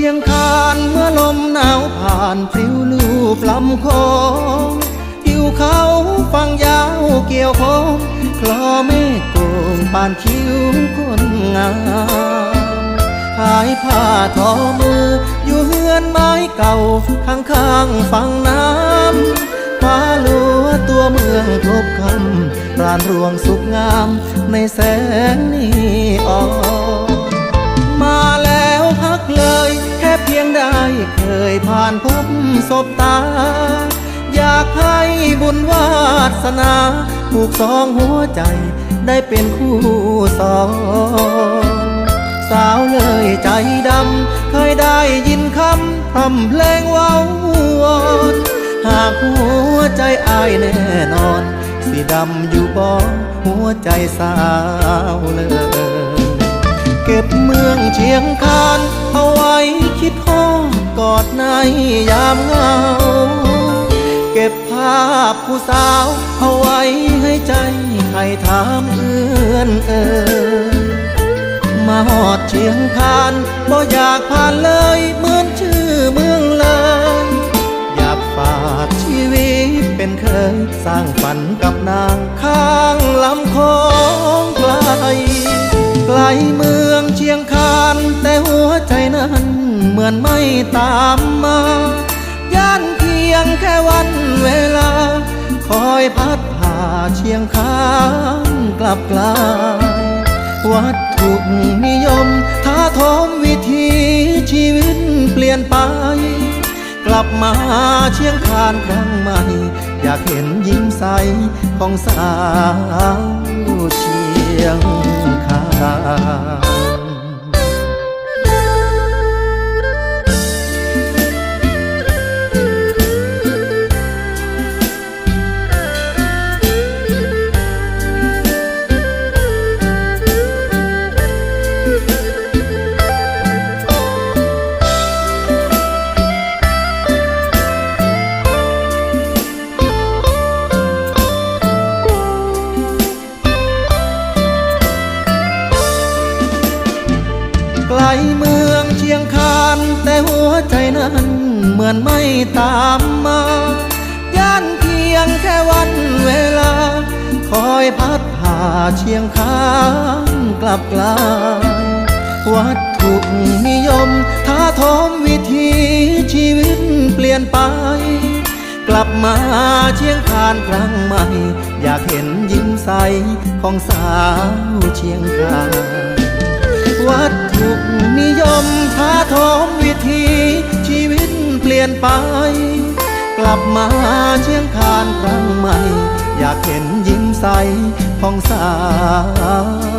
ียงคานพริ้วลูบลำคงทิวเขาฟังยาวเกี่ยวโคงคลอเมฆโกงปานคิ้วคนงามขายผ้าทอมือ อยู่เฮือนไม้เก่าข้างข้างๆฝั่งน้ำฟ้าลัวตัวเมืองทบคำรานรวงสุขงามในแสงนีออน เคยผ่านพบศบตา อยากให้บุญวาสนาผูกสองหัวใจได้เป็นคู่สองสาวเลยใจดำ เคยได้ยินคำพร่ำเพลงว้าวอนหากหัวใจอายแน่นอน สีดำอยู่บ่หัวใจสาวเลย เก็บเมืองเชียงคานเอาไว้คิดฮอ ดกอดในยามเหงา เก็บภาพผู้สาว เอาไว้ให้ใจใครถามเอื้อนเอ่ยมาหอดเชียงคานบ่อยากผ่านเลยเหมือนชื่อเมืองเลย อยากฝากชีวิตเป็นเคยสร้างฝันกับนางข้างลำคองไกลไกลมือ อนไม่ตามมา ย่านเพียงแค่วันเวลา คอยพัดผ่าเชียงคานกลับกลาย วัตถุนิยมท้าทมวิถีชีวิตเปลี่ยนไป กลับมาเชียงคานครั้งใหม่ อยากเห็นยิ้มใสของสาวเชียงคาน ยงคานแต่หัวใจนั้นเหมือนไม่ตามมาย่านเพียงแค่วันเวลา คอยพัดผ่าเชียงคานกลับกลายวัตถุนิยมท้าทมวิถีชีวิตเปลี่ยนไป กลับมาเชียงคานครั้งใหม่ อยากเห็นยิ้มใสของสาวเชียงคาน วัตถุนิยมท้าทอมวิธีชีวิตเปลี่ยนไป กลับมาเชียงคานครั้งใหม่ อยากเห็นยิ้มใสของสาว